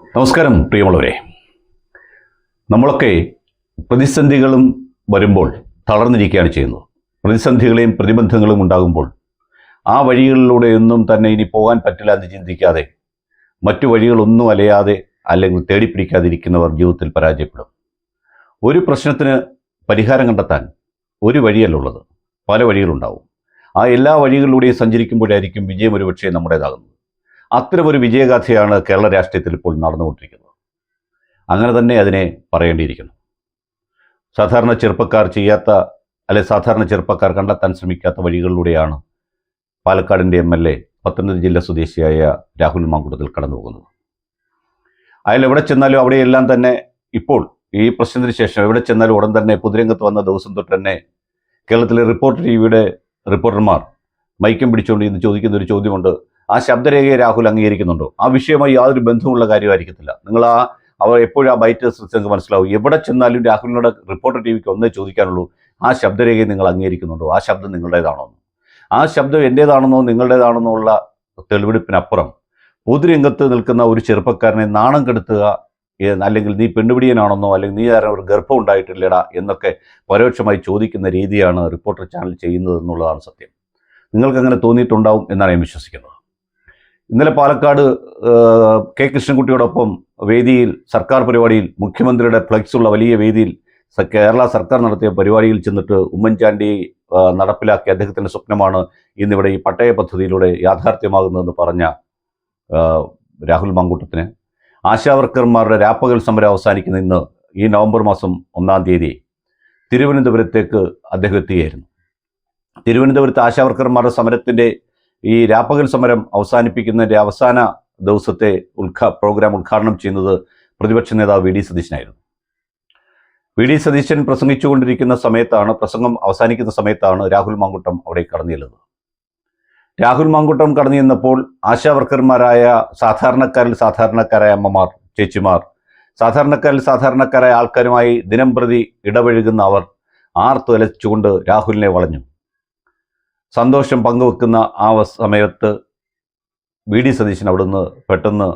നമസ്കാരം പ്രിയമുള്ളവരെ. നമ്മളൊക്കെ പ്രതിസന്ധികളും വരുമ്പോൾ തളർന്നിരിക്കുകയാണ് ചെയ്യുന്നത്. പ്രതിസന്ധികളെയും പ്രതിബന്ധങ്ങളും ഉണ്ടാകുമ്പോൾ ആ വഴികളിലൂടെ വഴികളിലൂടെയൊന്നും തന്നെ ഇനി പോകാൻ പറ്റില്ല എന്ന് ചിന്തിക്കാതെ മറ്റു വഴികളൊന്നും അലയാതെ അല്ലെങ്കിൽ തേടിപ്പിടിക്കാതിരിക്കുന്നവർ ജീവിതത്തിൽ പരാജയപ്പെടും. ഒരു പ്രശ്നത്തിന് പരിഹാരം കണ്ടെത്താൻ ഒരു വഴിയല്ല ഉള്ളത്. പല വഴികളുണ്ടാവും. ആ എല്ലാ വഴികളിലൂടെയും സഞ്ചരിക്കുമ്പോഴായിരിക്കും വിജയം ഒരുപക്ഷേ നമ്മുടേതാകുന്നത്. അത്തരമൊരു വിജയഗാഥയാണ് കേരള രാഷ്ട്രീയത്തിൽ ഇപ്പോൾ നടന്നുകൊണ്ടിരിക്കുന്നത്. അങ്ങനെ തന്നെ അതിനെ പറയേണ്ടിയിരിക്കുന്നു. സാധാരണ ചെറുപ്പക്കാർ ചെയ്യാത്ത അല്ലെ സാധാരണ ചെറുപ്പക്കാർ കണ്ടെത്താൻ ശ്രമിക്കാത്ത വഴികളിലൂടെയാണ് പാലക്കാടിന്റെ എം എൽ എ പത്തനംതിട്ട ജില്ല സ്വദേശിയായ രാഹുൽ മാങ്കുടത്തിൽ കടന്നു പോകുന്നത് അയാൾ എവിടെ ചെന്നാലും അവിടെയെല്ലാം തന്നെ ഇപ്പോൾ ഈ പ്രശ്നത്തിന് ശേഷം എവിടെ ചെന്നാലും ഉടൻ തന്നെ പൊതുരംഗത്ത് വന്ന ദിവസം തൊട്ട് തന്നെ കേരളത്തിലെ റിപ്പോർട്ടർ ടി വിയുടെ റിപ്പോർട്ടർമാർ മൈക്കം പിടിച്ചുകൊണ്ട് ഇന്ന് ചോദിക്കുന്ന ഒരു ചോദ്യമുണ്ട്. ആ ശബ്ദരേഖയെ രാഹുൽ അംഗീകരിക്കുന്നുണ്ടോ? ആ വിഷയവുമായി യാതൊരു ബന്ധമുള്ള കാര്യമായിരിക്കത്തില്ല. നിങ്ങൾ ആ അവർ എപ്പോഴും ആ ബൈറ്റ് നിങ്ങൾക്ക് മനസ്സിലാവും. എവിടെ ചെന്നാലും രാഹുലിനോട് റിപ്പോർട്ടർ ടി വിക്ക് ഒന്നേ ചോദിക്കാനുള്ളൂ ആ ശബ്ദരേഖയെ നിങ്ങൾ അംഗീകരിക്കുന്നുണ്ടോ? ആ ശബ്ദം നിങ്ങളുടേതാണോ ആ ശബ്ദം എന്റേതാണെന്നോ നിങ്ങളുടേതാണെന്നോ ഉള്ള തെളിവെടുപ്പിനപ്പുറം പൊതുരംഗത്ത് നിൽക്കുന്ന ഒരു ചെറുപ്പക്കാരനെ നാണം കെടുത്തുക അല്ലെങ്കിൽ നീ പെണ്ണുപിടിയനാണെന്നോ അല്ലെങ്കിൽ നീ ആരും ഒരു ഗർഭം ഉണ്ടായിട്ടില്ലടാ എന്നൊക്കെ പരോക്ഷമായി ചോദിക്കുന്ന രീതിയാണ് റിപ്പോർട്ടർ ചാനൽ ചെയ്യുന്നത് എന്നുള്ളതാണ് സത്യം. നിങ്ങൾക്കങ്ങനെ തോന്നിയിട്ടുണ്ടാവും എന്നാണ് ഞാൻ വിശ്വസിക്കുന്നത്. ഇന്നലെ പാലക്കാട് കെ കൃഷ്ണൻകുട്ടിയോടൊപ്പം വേദിയിൽ സർക്കാർ പരിപാടിയിൽ മുഖ്യമന്ത്രിയുടെ ഫ്ലെക്സ് ഉള്ള വലിയ വേദിയിൽ കേരള സർക്കാർ നടത്തിയ പരിപാടിയിൽ ചെന്നിട്ട് ഉമ്മൻചാണ്ടി നടപ്പിലാക്കിയ അദ്ദേഹത്തിന്റെ സ്വപ്നമാണ് ഇന്നിവിടെ ഈ പട്ടയ പദ്ധതിയിലൂടെ യാഥാർത്ഥ്യമാകുന്നതെന്ന് പറഞ്ഞ രാഹുൽ മാങ്കൂട്ടത്തിന്. ആശാവർക്കർമാരുടെ രാപ്പകൽ സമരം അവസാനിക്കുന്ന ഇന്ന് ഈ നവംബർ മാസം ഒന്നാം തീയതി തിരുവനന്തപുരത്തേക്ക് അദ്ദേഹം എത്തുകയായിരുന്നു. തിരുവനന്തപുരത്ത് ആശാവർക്കർമാരുടെ സമരത്തിന്റെ ഈ രാപ്പകൽ സമരം അവസാനിപ്പിക്കുന്നതിന്റെ അവസാന ദിവസത്തെ ഉദ്ഘാ പ്രോഗ്രാം ഉദ്ഘാടനം ചെയ്യുന്നത് പ്രതിപക്ഷ നേതാവ് വി ഡി സതീശനായിരുന്നു. വി ഡി സതീശൻ പ്രസംഗിച്ചുകൊണ്ടിരിക്കുന്ന സമയത്താണ് പ്രസംഗം അവസാനിക്കുന്ന സമയത്താണ് രാഹുൽ മാങ്കുട്ടം അവിടെ കടന്നു ചെല്ലുന്നത്. രാഹുൽ മാങ്കുട്ടം കടന്നു ചെന്നപ്പോൾ ആശാവർക്കർമാരായ സാധാരണക്കാരിൽ സാധാരണക്കാരായ അമ്മമാർ ചേച്ചിമാർ സാധാരണക്കാരിൽ സാധാരണക്കാരായ ആൾക്കാരുമായി ദിനംപ്രതി ഇടപഴകുന്ന അവർ ആർത്തുലച്ചുകൊണ്ട് രാഹുലിനെ വളഞ്ഞു. സന്തോഷം പങ്കുവെക്കുന്ന ആ സമയത്ത് വി ഡി സതീശൻ അവിടുന്ന് പെട്ടെന്ന്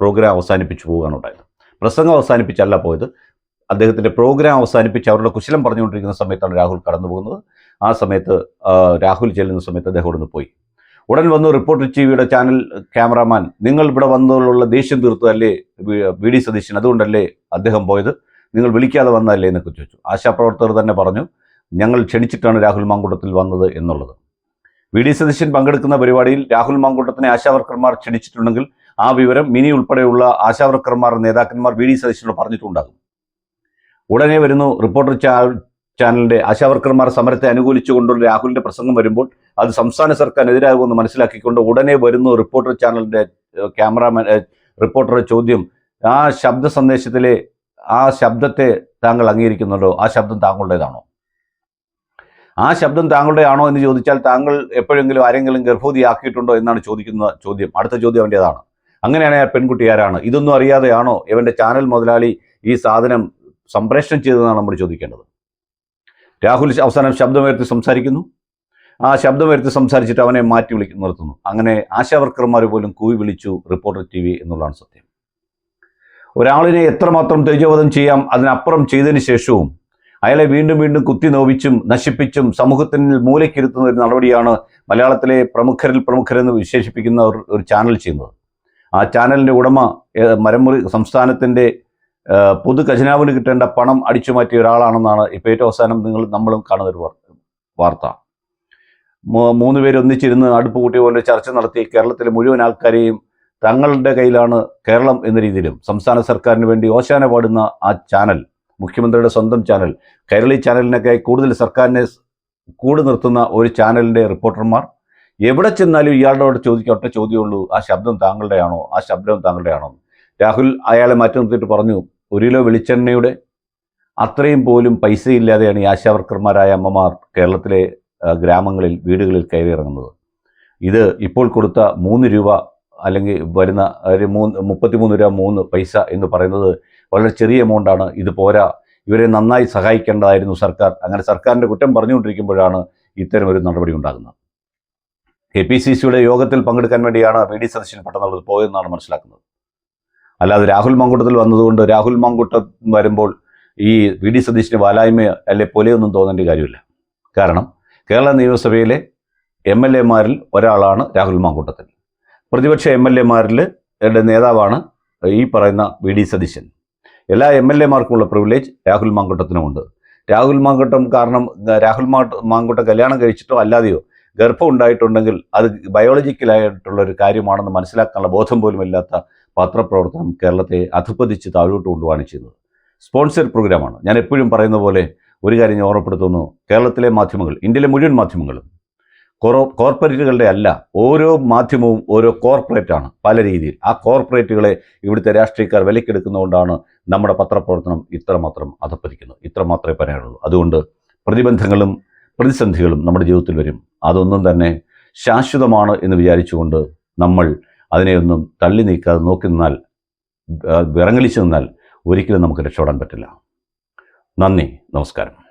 പ്രോഗ്രാം അവസാനിപ്പിച്ചു പോവുകയാണ് ഉണ്ടായത്. പ്രസംഗം അവസാനിപ്പിച്ചല്ല പോയത്. അദ്ദേഹത്തിന്റെ പ്രോഗ്രാം അവസാനിപ്പിച്ച് അവരുടെ കുശലം പറഞ്ഞുകൊണ്ടിരിക്കുന്ന സമയത്താണ് രാഹുൽ കടന്നു പോകുന്നത്. ആ സമയത്ത് രാഹുൽ ചെല്ലുന്ന സമയത്ത് അദ്ദേഹം ഇവിടുന്ന് പോയി. ഉടൻ വന്നു റിപ്പോർട്ടർ ടിവിയുടെ ചാനൽ ക്യാമറാമാൻ നിങ്ങൾ ഇവിടെ വന്നതിലുള്ള ദേഷ്യം തീർത്തതല്ലേ വി ഡി സതീശൻ? അതുകൊണ്ടല്ലേ അദ്ദേഹം പോയത്? നിങ്ങൾ വിളിക്കാതെ വന്നതല്ലേ? എന്നൊക്കെ ചോദിച്ചു. ആശാപ്രവർത്തകർ തന്നെ പറഞ്ഞു ഞങ്ങൾ ക്ഷണിച്ചിട്ടാണ് രാഹുൽ മാങ്കൂട്ടത്തിൽ വന്നത് എന്നുള്ളത്. വി ഡി സതീശൻ പങ്കെടുക്കുന്ന പരിപാടിയിൽ രാഹുൽ മാങ്കൂട്ടത്തിനെ ആശാവർക്കർമാർ ക്ഷണിച്ചിട്ടുണ്ടെങ്കിൽ ആ വിവരം മിനി ഉൾപ്പെടെയുള്ള ആശാവർക്കർമാർ നേതാക്കന്മാർ വി ഡി സതീശനോട് പറഞ്ഞിട്ടുണ്ടാകും. ഉടനെ വരുന്നു റിപ്പോർട്ടർ ചാനലിന്റെ ആശാവർക്കർമാർ സമരത്തെ അനുകൂലിച്ചുകൊണ്ടുള്ള രാഹുലിന്റെ പ്രസംഗം വരുമ്പോൾ അത് സംസ്ഥാന സർക്കാർ എതിരാകുമെന്ന് മനസ്സിലാക്കിക്കൊണ്ട് ഉടനെ വരുന്നു റിപ്പോർട്ടർ ചാനലിന്റെ ക്യാമറാമാൻ റിപ്പോർട്ടറുടെ ചോദ്യം. ആ ശബ്ദ സന്ദേശത്തിലെ ആ ശബ്ദത്തെ താങ്കൾ അംഗീകരിക്കുന്നുണ്ടോ? ആ ശബ്ദം താങ്കളുടേതാണോ? ആ ശബ്ദം താങ്കളുടെ ആണോ എന്ന് ചോദിച്ചാൽ താങ്കൾ എപ്പോഴെങ്കിലും ആരെങ്കിലും ഗർഭവതിയാക്കിയിട്ടുണ്ടോ എന്നാണ് ചോദിക്കുന്ന ചോദ്യം. അടുത്ത ചോദ്യം അവന്റേതാണ്. അങ്ങനെയാണെങ്കിൽ ആ പെൺകുട്ടി ആരാണ്? ഇതൊന്നും അറിയാതെയാണോ ഇവന്റെ ചാനൽ മുതലാളി ഈ സാധനം സംപ്രേഷണം ചെയ്തതെന്നാണ് നമ്മൾ ചോദിക്കേണ്ടത്. രാഹുൽ അവസാനം ശബ്ദമുയർത്തി സംസാരിക്കുന്നു. ആ ശബ്ദമുയർത്തി സംസാരിച്ചിട്ട് അവനെ മാറ്റി വിളി നിർത്തുന്നു. അങ്ങനെ ആശാവർക്കർമാർ പോലും കൂവി വിളിച്ചു റിപ്പോർട്ടർ ടി വി എന്നുള്ളതാണ് സത്യം. ഒരാളിനെ എത്രമാത്രം തേജോവധം ചെയ്യാം അതിനപ്പുറം ചെയ്തതിന് ശേഷവും അയാളെ വീണ്ടും വീണ്ടും കുത്തി നോവിച്ചും നശിപ്പിച്ചും സമൂഹത്തിൽ മൂലക്കിരുത്തുന്ന ഒരു നടപടിയാണ് മലയാളത്തിലെ പ്രമുഖരിൽ പ്രമുഖരെന്ന് വിശേഷിപ്പിക്കുന്ന ഒരു ചാനൽ ചെയ്യുന്നത്. ആ ചാനലിന്റെ ഉടമ മരമുറി സംസ്ഥാനത്തിന്റെ പൊതു ഖജനാവിന് കിട്ടേണ്ട പണം അടിച്ചു മാറ്റിയ ഒരാളാണെന്നാണ് ഇപ്പോൾ ഏറ്റവും അവസാനം നിങ്ങൾ നമ്മളും കാണുന്ന ഒരു വാർത്ത. മൂന്ന് പേര് ഒന്നിച്ചിരുന്ന് അടുപ്പ് കൂട്ടിയ പോലെ ചർച്ച നടത്തി കേരളത്തിലെ മുഴുവൻ ആൾക്കാരെയും തങ്ങളുടെ കയ്യിലാണ് കേരളം എന്ന രീതിയിലും സംസ്ഥാന സർക്കാരിന് വേണ്ടി ഓശാന പാടുന്ന ആ ചാനൽ മുഖ്യമന്ത്രിയുടെ സ്വന്തം ചാനൽ. കൈരളി ചാനലിനൊക്കെ കൂടുതൽ സർക്കാരിനെ കൂട് നിർത്തുന്ന ഒരു ചാനലിന്റെ റിപ്പോർട്ടർമാർ. എവിടെ ചെന്നാലും ഇയാളുടെ ചോദിക്കാൻ ഒറ്റ ചോദ്യമുള്ളൂ ആ ശബ്ദം താങ്കളുടെയാണോ? ആ ശബ്ദം താങ്കളുടെയാണോ? രാഹുൽ അയാളെ മാറ്റി നിർത്തിയിട്ട് പറഞ്ഞു ഒരു കിലോ വെളിച്ചെണ്ണയുടെ അത്രയും പോലും പൈസയില്ലാതെയാണ് ഈ ആശാവർക്കർമാരായ അമ്മമാർ കേരളത്തിലെ ഗ്രാമങ്ങളിൽ വീടുകളിൽ കയറി ഇറങ്ങുന്നത് ഇത് ഇപ്പോൾ കൊടുത്ത മൂന്ന് രൂപ അല്ലെങ്കിൽ വരുന്ന ഒരു മൂന്ന് മുപ്പത്തിമൂന്ന് രൂപ മൂന്ന് പൈസ എന്ന് പറയുന്നത് വളരെ ചെറിയ എമൗണ്ടാണ് ഇത് പോരാ. ഇവരെ നന്നായി സഹായിക്കേണ്ടതായിരുന്നു സർക്കാർ. അങ്ങനെ സർക്കാരിന്റെ കുറ്റം പറഞ്ഞുകൊണ്ടിരിക്കുമ്പോഴാണ് ഇത്തരം ഒരു നടപടി ഉണ്ടാകുന്നത്. കെ പി സി സിയുടെ യോഗത്തിൽ പങ്കെടുക്കാൻ വേണ്ടിയാണ് പി ഡി സതീശൻ പട്ടണത്തിൽ പോയതെന്നാണ് മനസ്സിലാക്കുന്നത്. അല്ലാതെ രാഹുൽ മാങ്കൂട്ടത്തിൽ വന്നതുകൊണ്ട് രാഹുൽ മാങ്കൂട്ടം വരുമ്പോൾ ഈ വി ഡി സതീശിന് വാലായ്മ അല്ലെ പോലെയൊന്നും തോന്നേണ്ട കാര്യമില്ല. കാരണം കേരള നിയമസഭയിലെ എം എൽ എമാരിൽ ഒരാളാണ് രാഹുൽ മാങ്കൂട്ടത്തിൽ. പ്രതിപക്ഷ എം എൽ എമാരിൽ നേതാവാണ് ഈ പറയുന്ന വി ഡി സതീശൻ. എല്ലാ എം എൽ എമാർക്കുമുള്ള പ്രിവിലേജ് രാഹുൽ മാങ്കൂട്ടത്തിനുമുണ്ട്. രാഹുൽ മാങ്കൂട്ടം കാരണം രാഹുൽ മാങ്കൂട്ടം കല്യാണം കഴിച്ചിട്ടോ അല്ലാതെയോ ഗർഭം ഉണ്ടായിട്ടുണ്ടെങ്കിൽ അത് ബയോളജിക്കലായിട്ടുള്ള ഒരു കാര്യമാണെന്ന് മനസ്സിലാക്കാനുള്ള ബോധം പോലും ഇല്ലാത്ത പത്രപ്രവർത്തനം കേരളത്തെ അധപ്പതിച്ച് താഴോട്ട് കൊണ്ടുപോവാണ് ചെയ്യുന്നത്. സ്പോൺസർ പ്രോഗ്രാമാണ് ഞാൻ എപ്പോഴും പറയുന്ന പോലെ ഒരു കാര്യം ഞാൻ ഓർമ്മപ്പെടുത്തുന്നു. കേരളത്തിലെ മാധ്യമങ്ങൾ ഇന്ത്യയിലെ മുഴുവൻ മാധ്യമങ്ങളും കോറോ കോർപ്പറേറ്റുകളുടെ അല്ല ഓരോ മാധ്യമവും ഓരോ കോർപ്പറേറ്റ് ആണ് പല രീതിയിൽ. ആ കോർപ്പറേറ്റുകളെ ഇവിടുത്തെ രാഷ്ട്രീയക്കാർ വിലക്കെടുക്കുന്നതുകൊണ്ടാണ് നമ്മുടെ പത്രപ്രവർത്തനം ഇത്രമാത്രം അധപ്പതിക്കുന്നത് ഇത്രമാത്രമേ പറയാനുള്ളൂ. അതുകൊണ്ട് പ്രതിബന്ധങ്ങളും പ്രതിസന്ധികളും നമ്മുടെ ജീവിതത്തിൽ വരും. അതൊന്നും തന്നെ ശാശ്വതമാണ് എന്ന് വിചാരിച്ചുകൊണ്ട് നമ്മൾ അതിനെയൊന്നും തള്ളി നീക്കാതെ നോക്കി നിന്നാൽ വിറങ്ങലിച്ചു നിന്നാൽ ഒരിക്കലും നമുക്ക് രക്ഷപ്പെടാൻ പറ്റില്ല. നന്ദി നമസ്കാരം.